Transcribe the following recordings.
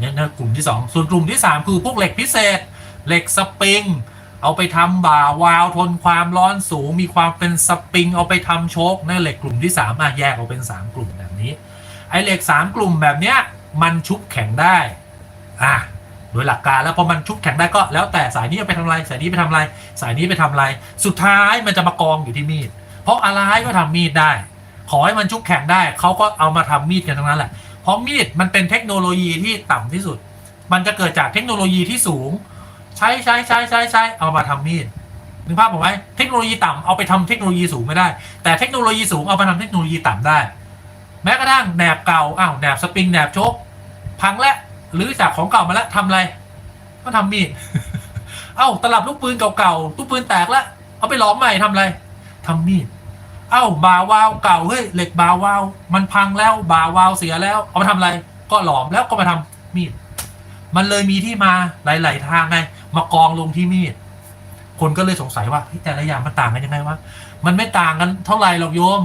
เนี่ยนะกลุ่มที่ 2 ส่วนกลุ่มที่ 3 คือพวกเหล็กพิเศษ เหล็กสปริง เอาไปทำบ่าวาล์วทนความร้อนสูง มีความเป็นสปริง เอาไปทำโชคนั่นเหล็กกลุ่มที่ 3อะแยกออกเป็น 3 กลุ่มแบบนี้ ไอเหล็ก 3 กลุ่มแบบเนี้ยมันชุบแข็งได้อะโดยหลักการแล้วพอมันชุบแข็งได้ก็แล้วแต่สายนี้ไปทำอะไรสายนี้ไปทำอะไรสายนี้ไปทำอะไรสุดท้ายมันจะมากองอยู่ที่มีด เพราะอะไรก็ทำมีดได้ ขอให้มันชุบแข็งได้เขาก็เอามาทำมีดกันทั้งนั้นแหละ เพราะมีดมันเป็นเทคโนโลยีที่ต่ำที่สุด มันจะเกิดจากเทคโนโลยีที่สูง ใช้ใช้ใช้ใช้ใช้เอามาทำมีดนึกภาพผมไหมเทคโนโลยีต่ำเอาไปทำเทคโนโลยีสูงไม่ได้ แต่เทคโนโลยีสูงเอาไปทำเทคโนโลยีต่ำได้ แม้กระทั่งแหนบเก่าอ้าวแหนบสปริงแหนบโชคพังแล้วหรือจากของเก่ามาแล้วทำอะไรก็ทำมีดเอ้าตลับลูกปืนเก่าๆลูกปืนแตกแล้วเอาไปหล้อมใหม่ทำอะไรทำมีด เอ้าบาวาวเก่าเฮ้ยเหล็กบาวาวมันพังแล้วบาวาวเสียแล้ว เอามาทำอะไร ก็หลอมแล้วก็มาทำมีด มันเลยมีที่มาหลาย ๆ ทางไง มากองลงที่มีด คนก็เลยสงสัยว่าแต่ละอย่างมันต่างกันยังไงวะมันไม่ต่างกันเท่าไหร่หรอกโยม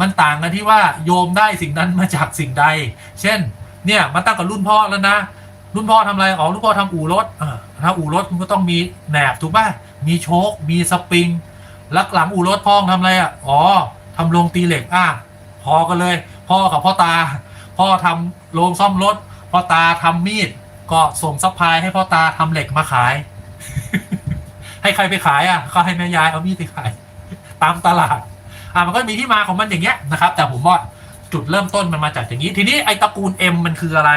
มันต่างกันที่ว่าโยมได้สิ่งนั้นมาจากสิ่งใด เช่น เนี่ยมันตั้งกับรุ่นพ่อแล้วนะรุ่นพ่อทำอะไรอ๋อรุ่นพ่อทำอู่รถอ่าถ้าอู่รถมันก็ต้องมีแหนบถูกป่ะมีโชคมีสปริง ลักหลังอู่รถพ่อทำอะไรอะอ๋อทำโรงตีเหล็กอะพอกันเลย พ่อกับพ่อตา พ่อทำโรงซ่อมรถพ่อตาทำมีด ก็ส่งซัพพลายให้พ่อตาทำเหล็กมาขาย ให้ใครไปขายอะก็ให้แม่ยายเอามีดไปขาย ตามตลาดอะมันก็มีที่มาของมันอย่างเงี้ยนะครับ แต่ผมว่าจุดเริ่มต้นมันมาจากอย่างนี้ ทีนี้ไอ้ตระกูล M มันคืออะไร